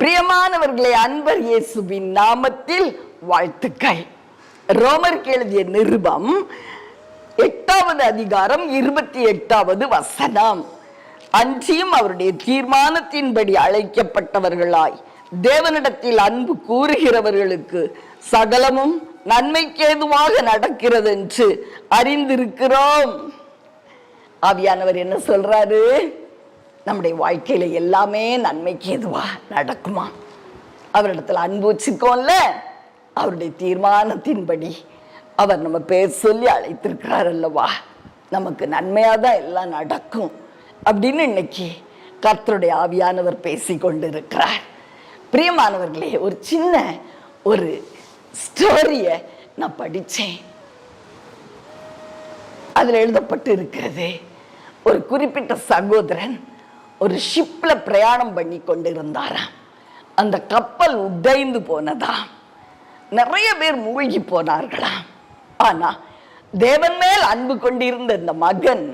பிரியமானவர்களே அன்பர் இயேசுவின் நாமத்தில் வாழ்த்துக்கள். ரோமர் எழுதிய நிருபம் எட்டாவது அதிகாரம் இருபத்தி எட்டாவது வசனம். அன்றியும் அவருடைய தீர்மானத்தின்படி அழைக்கப்பட்டவர்களாய் தேவனிடத்தில் அன்பு கூறுகிறவர்களுக்கு சகலமும் நன்மைக்கேதுவாக நடக்கிறது என்று அறிந்திருக்கிறோம். ஆவியானவர் என்ன சொல்றாரு? நம்முடைய வாழ்க்கையில எல்லாமே நன்மைக்கு எதுவா நடக்குமா? அவரிடத்துல அன்பு வச்சுக்கோம்ல அவருடைய தீர்மானத்தின்படி அவர் நம்ம பேர் சொல்லி அழைத்திருக்கிறார் அல்லவா? நமக்கு நன்மையாக தான் எல்லாம் நடக்கும் அப்படின்னு இன்னைக்கு கர்த்தருடைய ஆவியானவர் பேசி கொண்டிருக்கிறார். பிரியமானவர்களே ஒரு சின்ன ஒரு ஸ்டோரியை நான் படித்தேன். அதில் எழுதப்பட்டு இருக்கிறது ஒரு குறிப்பிட்ட சகோதரன் ஒரு ஷிப்ல பிரயாணம் பண்ணி கொண்டிருந்தாராம். அந்த கப்பல் உடைந்து போனதா நிறைய பேர் மூழ்கி போனார்களாம். ஆனா தேவன் மேல் அன்பு கொண்டிருந்த இந்த மகன்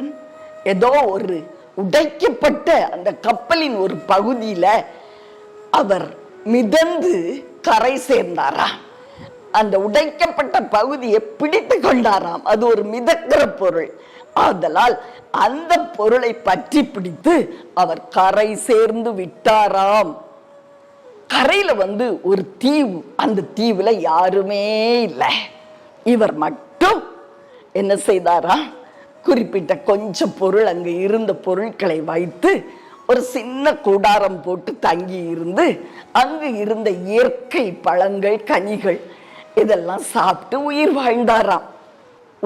ஏதோ ஒரு உடைக்கப்பட்ட அந்த கப்பலின் ஒரு பகுதியில அவர் மிதந்து கரை சேர்ந்தாராம். அந்த உடைக்கப்பட்ட பகுதியை பிடித்து கொண்டாராம். அது ஒரு மிதக்கிற பொருள். ஆதலால் அந்த பொருளை பற்றி பிடித்து அவர் கரை சேர்ந்து விட்டாராம். கரையில வந்து ஒரு தீவு அந்த தீவுல யாருமே இல்லை. இவர் மட்டும் என்ன செய்தாரா? குறிப்பிட்ட கொஞ்சம் பொருள் அங்க இருந்த பொருட்களை வைத்து ஒரு சின்ன கூடாரம் போட்டு தங்கி இருந்து அங்கு இருந்த இயற்கை பழங்கள் கனிகள் இதெல்லாம் சாப்பிட்டு உயிர் வாழ்ந்தாராம்.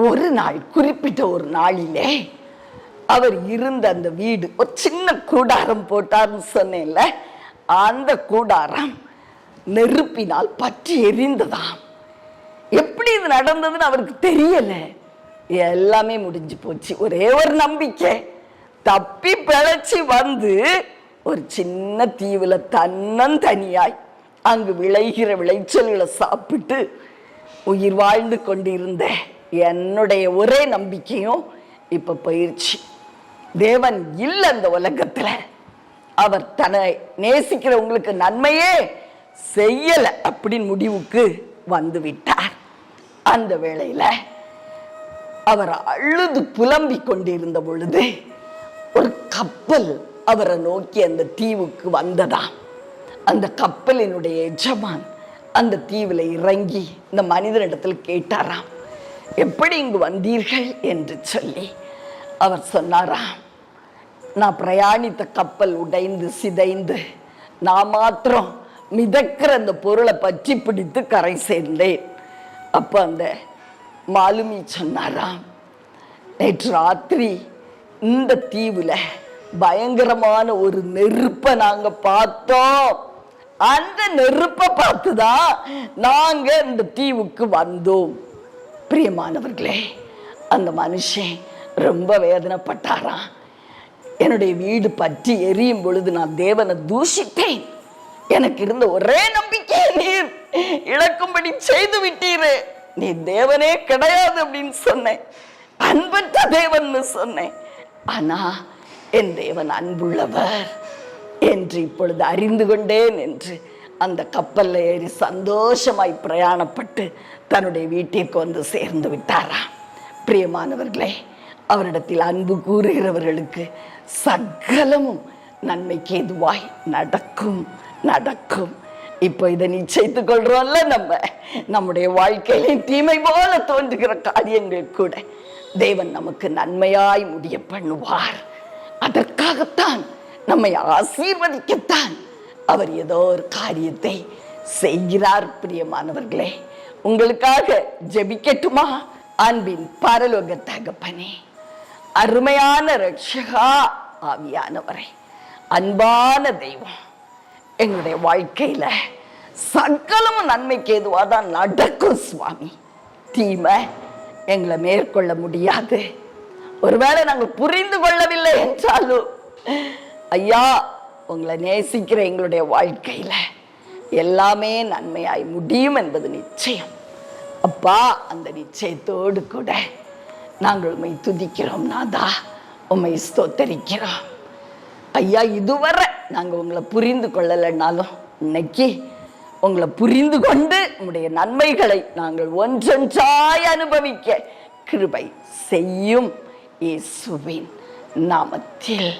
ஒரு நாள் குறிப்பிட்ட ஒரு நாளிலே அவர் இருந்த அந்த வீடு ஒரு சின்ன கூடாரம் போட்டார்னு சொன்னேன்ல அந்த கூடாரம் நெருப்பினால் பற்றி எரிந்ததாம். எப்படி இது நடந்ததுன்னு அவருக்கு தெரியல. எல்லாமே முடிஞ்சு போச்சு. ஒரே ஒரு நம்பிக்கை. தப்பி பிழைச்சி வந்து ஒரு சின்ன தீவுல தன்னந்தனியாய் அங்கு விளைகிற விளைச்சல்களை சாப்பிட்டு உயிர் வாழ்ந்து கொண்டிருந்த என்னுடைய ஒரே நம்பிக்கையும் இப்ப போயிருச்சு. தேவன் இல்லை அந்த உலகத்துல. அவர் தன்னை நேசிக்கிறவங்களுக்கு நன்மையே செய்யல அப்படின்னு முடிவுக்கு வந்து விட்டார். அந்த வேளையில அவர் அழுது புலம்பிக் கொண்டிருந்த பொழுது ஒரு கப்பல் அவரை நோக்கி அந்த தீவுக்கு வந்ததாம். அந்த கப்பலினுடைய எஜமான் அந்த தீவில் இறங்கி இந்த மனிதனிடத்தில் கேட்டாராம். எப்படி இங்கு வந்தீர்கள் என்று சொல்லி அவர் சொன்னாராம் நான் பிரயாணித்த கப்பல் உடைந்து சிதைந்து நான் மாத்திரம் மிதக்கிற அந்த பொருளை பற்றி பிடித்து கரை சேர்ந்தேன். அப்போ அந்த மாலுமி சொன்னாராம் நேற்று ராத்திரி இந்த தீவுல பயங்கரமான ஒரு நெருப்பை நாங்க பார்த்தோம். அந்த நெருப்பை பார்த்துதான் நாங்க இந்த தீவுக்கு வந்தோம். பிரியமானவர்களே அந்த மனுஷன் ரொம்ப வேதனைப்பட்டாராம். என்னுடைய வீடு பற்றி எரியும் பொழுது நான் தேவனை தூஷித்தேன். எனக்கு இருந்த ஒரே நம்பிக்கை நீர் இழக்கும்படி செய்து விட்டீரு நீ தேவனே கிடையாது அப்படின்னு சொன்னேன். அன்பற்ற தேவன்னு சொன்னேன். ஆனா என் தேவன் அன்புள்ளவர் என்று இப்பொழுது அறிந்து கொண்டேன் என்று அந்த கப்பல்ல ஏறி சந்தோஷமாய் பிரயாணப்பட்டு தன்னுடைய வீட்டிற்கு வந்து சேர்ந்து விட்டாரா? பிரியமானவர்களே அவரிடத்தில் அன்பு கூறுகிறவர்களுக்கு சகலமும் நன்மைக்கு எதுவாய் நடக்கும் நடக்கும். இப்போ இதை நிச்சயித்துக் கொள்றோம்ல நம்ம. நம்முடைய வாழ்க்கையிலேயே தீமை போல தோன்றுகிற காரியங்கள் கூட தேவன் நமக்கு நன்மையாய் முடிய பண்ணுவார். அதற்காகத்தான் நம்மை ஆசீர்வதிக்கத்தான் அவர் ஏதோ ஒரு காரியத்தை செய்கிறார் பிரியமானவர்களே. உங்களுக்காக ஜெபிக்கட்டுமா? அன்பின் பரலோக தகப்பனே அருமையான ரட்சகா ஆவியானவரே அன்பான தெய்வம் எங்களுடைய வாழ்க்கையில சகலமும் நன்மைக்கு எதுவாக தான் நடக்கும் சுவாமி. தீமை எங்களை மேற்கொள்ள முடியாது. ஒருவேளை நாங்கள் புரிந்து கொள்ளவில்லை என்றாலும் ஐயா உங்களை நேசிக்கிற எங்களுடைய வாழ்க்கையில் எல்லாமே நன்மையாய் முடியும் என்பது நிச்சயம். அப்பா அந்த நிச்சயத்தோடு கூட நாங்கள் உண்மை துதிக்கிறோம் நாதா. உம்மை ஸ்தோத்தரிக்கிறோம். ஐயா இதுவரை நாங்கள் உங்களை புரிந்து கொள்ளலைன்னாலும் இன்னைக்கு உங்களை புரிந்து கொண்டு உங்களுடைய நன்மைகளை நாங்கள் ஒன்றொன்றாய் அனுபவிக்க கிருபை செய்யும் இயேசுவின் நாமத்தில்.